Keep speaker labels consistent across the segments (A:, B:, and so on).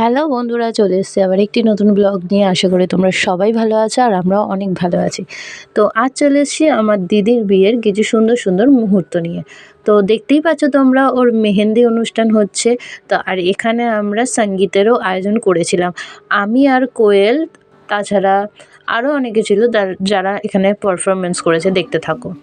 A: Hello বন্ধুরা, চলে এসেছি আবার একটি নতুন ব্লগ নিয়ে। আশা করি তোমরা সবাই ভালো আছো আর আমরাও অনেক ভালো আছি। তো আজ চলে এসেছি আমার দিদির বিয়ের কিছু সুন্দর সুন্দর মুহূর্ত নিয়ে। তো দেখতেই পাচ্ছ তোমরা, ওর মেহেন্দি অনুষ্ঠান হচ্ছে। তো আর এখানে আমরা সঙ্গীতেরও আয়োজন করেছিলাম। আমি আর কোয়েল, তাছাড়া আরও অনেকে ছিল যার- এখানে পারফরমেন্স করেছে, দেখতে থাকো।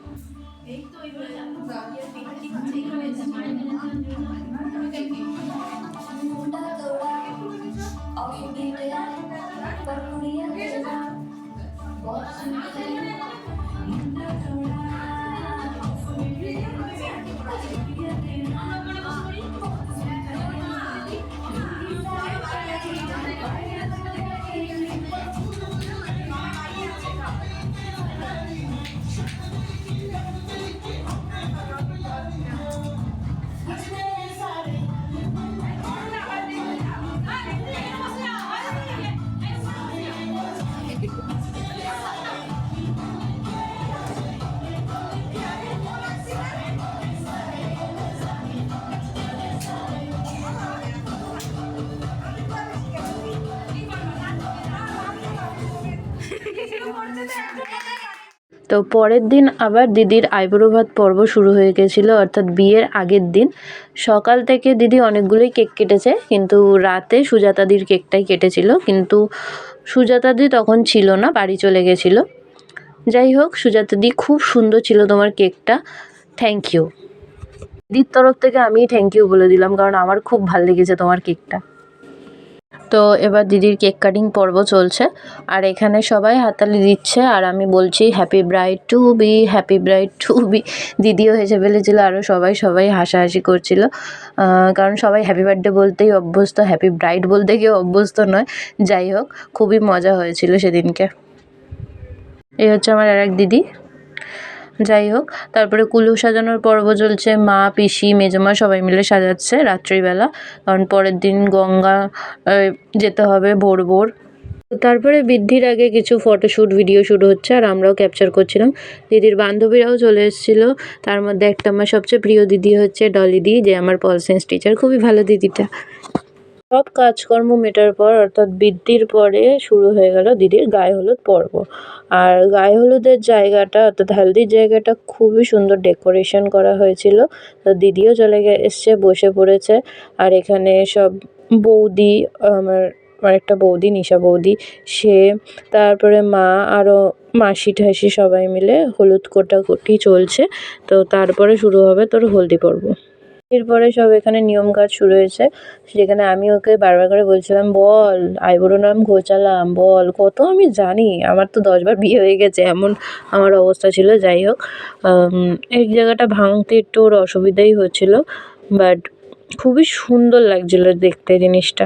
A: তো পরের দিন আবার দিদির আইবুড়ো ভাত পর্ব শুরু হয়ে গেছিল, অর্থাৎ বিয়ের আগের দিন। সকাল থেকে দিদি অনেকগুলোই কেক কেটেছে, কিন্তু রাতে সুজাতাদির কেকটাই কেটেছিল। কিন্তু সুজাতাদি তখন ছিল না, বাড়ি চলে গেছিল। যাই হোক, সুজাতাদি খুব সুন্দর ছিল তোমার কেকটা। থ্যাংক ইউ দিদির তরফ থেকে আমি থ্যাংক ইউ বলে দিলাম, কারণ আমার খুব ভালো লেগেছে তোমার কেকটা। তো এবার দিদির কেক কাটিং পর্ব চলছে। আর এখানে সবাই হাতালি দিচ্ছে আর আমি বলছি happy bride to be happy bride to be দিদিও হেসে ফেলেছিল আরও সবাই সবাই হাসাহাসি করছিল। কারণ সবাই হ্যাপি বার্থডে বলতেই অভ্যস্ত। হ্যাপি ব্রাইড বলতে কেউ অভ্যস্ত নয়। যাই হোক, খুবই মজা হয়েছিল সেদিনকে। এই হচ্ছে আমার আর এক দিদি। যাই হোক, তারপরে কুলু সাজানোর পর্ব চলছে, মা, পিসি, মেজমা সবাই মিলে সাজাচ্ছে রাত্রিবেলা। কারণ পরের দিন গঙ্গা যেতে হবে ভোর ভোর। তারপরে বৃদ্ধির আগে কিছু ফটোশ্যুট ভিডিও শ্যুট হচ্ছে আর আমরাও ক্যাপচার করছিলাম। দিদির বান্ধবীরাও চলে এসেছিল। তার মধ্যে একটা আমার সবচেয়ে প্রিয় দিদি হচ্ছে ডলি দি যে আমার পল টিচার খুবই ভালো দিদিটা। সব কাজকর্ম মেটার পর অর্থাৎ বৃদ্ধির পরে শুরু হয়ে গেল দিদির গায়ে হলুদ পর্ব। আর গায়ে হলুদের জায়গাটা, অর্থাৎ হলদির জায়গাটা খুবই সুন্দর ডেকোরেশন করা হয়েছিল। তো দিদিও চলে গে, এসছে, বসে পড়েছে। আর এখানে সব বৌদি, আমার আমার একটা বৌদি, নিশা বৌদি, সে, তারপরে মা আরও মাসি ঠাসি সবাই মিলে হলুদ কোটাকুটি চলছে। তো তারপরে শুরু হবে তোর হলদি পর্ব। এরপরে সব এখানে নিয়ম কাজ শুরু হয়েছে। সেখানে আমি ওকে বারবার করে বলছিলাম, বল, আইবুড়ো নাম ঘোচালাম, বল, কত আমি জানি, আমার তো দশবার বিয়ে হয়ে গেছে, এমন আমার অবস্থা ছিল, যাই হোক। এই জায়গাটা ভাঙতে একটু ওর অসুবিধাই হচ্ছিল বাট খুবই সুন্দর লাগছিল দেখতে জিনিসটা।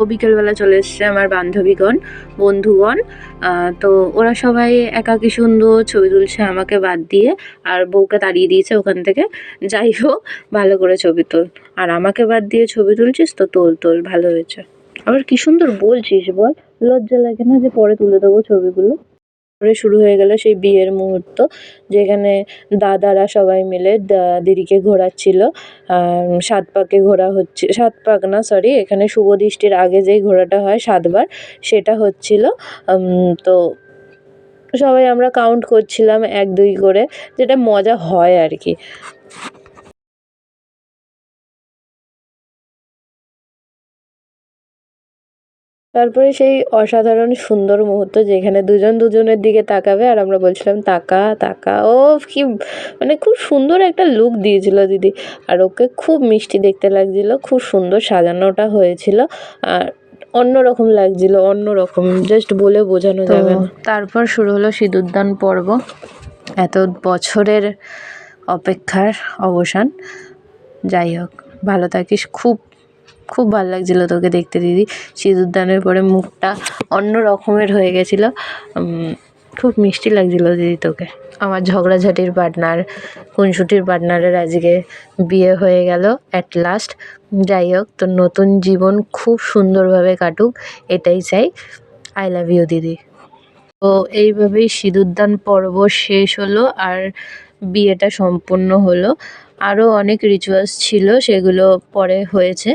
A: ও বিকেলবেলা চলে এসছে আমার বান্ধবীগণ, বন্ধুগণ। তো ওরা সবাই একাকী সুন্দর, ছবি তুলছে, আমাকে বাদ দিয়ে আর বউকে তাড়িয়ে দিয়েছে ওখান থেকে। যাই হোক, ভালো করে ছবি তোল। আর আমাকে বাদ দিয়ে ছবি তুলছিস তো তোল তোল, ভালো হয়েছে। আবার কি সুন্দর বলছিস বল। লজ্জা লাগে না যে পরে তুলে দেবো ছবিগুলো? তারপরে শুরু হয়ে গেল সেই বিয়ের মুহূর্ত, যেখানে দাদারা সবাই মিলে দিদিকে ঘোরাচ্ছিল। সাত পাকে ঘোরা হচ্ছে সাত পাক না সরি এখানে শুভ দৃষ্টির আগে যেই ঘোরাটা হয় সাতবার, সেটা হচ্ছিল। তো সবাই আমরা কাউন্ট করছিলাম এক দুই করে, যেটা মজা হয় আর কি। তারপরে সেই অসাধারণ সুন্দর মুহূর্ত যেখানে দুজন দুজনের দিকে তাকাবে আর আমরা বলছিলাম তাকা তাকা। ও কি মানে খুব সুন্দর একটা লুক দিয়েছিল দিদি। আর ওকে খুব মিষ্টি দেখতে লাগছিল খুব সুন্দর সাজানোটা হয়েছিল। আর অন্যরকম লাগছিল অন্যরকম জাস্ট বলে বোঝানো যাবে না। তারপর শুরু হলো সিঁদুরদান পর্ব। এত বছরের অপেক্ষার অবসান। যাই হোক ভালো থাকিস। খুব খুব ভালো লাগছিল তোকে দেখতে, দিদি। সিঁদুরদানের পরে মুখটা অন্য রকমের হয়ে গেছিল। খুব মিষ্টি লাগছিল দিদি তোকে। আমার ঝগড়াঝাটির পার্টনার খুনসুটির পার্টনারের আজকে বিয়ে হয়ে গেল অ্যাট লাস্ট যাই হোক, তোর নতুন জীবন খুব সুন্দরভাবে কাটুক, এটাই চাই। আই লাভ ইউ দিদি। তো এইভাবেই সিঁদুরদান পর্ব শেষ হলো আর বিয়েটা সম্পূর্ণ হলো। আরও অনেক রিচুয়ালস ছিল, সেগুলো পরে হয়েছে।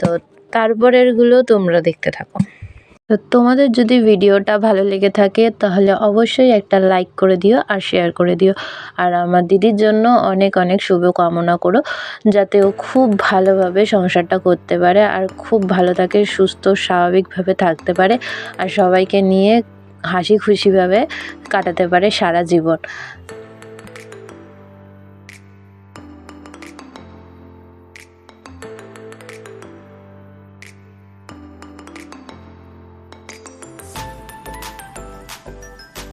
A: তো তারপরেরগুলো তোমরা দেখতে থাকো। তো তোমাদের যদি ভিডিওটা ভালো লেগে থাকে, তাহলে অবশ্যই একটা লাইক করে দিও আর শেয়ার করে দিও। আর আমার দিদির জন্য অনেক অনেক শুভ কামনা করো, যাতে ও খুব ভালোভাবে সংসারটা করতে পারে আর খুব ভালো থাকে, সুস্থ, স্বাভাবিকভাবে থাকতে পারে আর সবাইকে নিয়ে হাসি খুশিভাবে কাটাতে পারে সারা জীবন।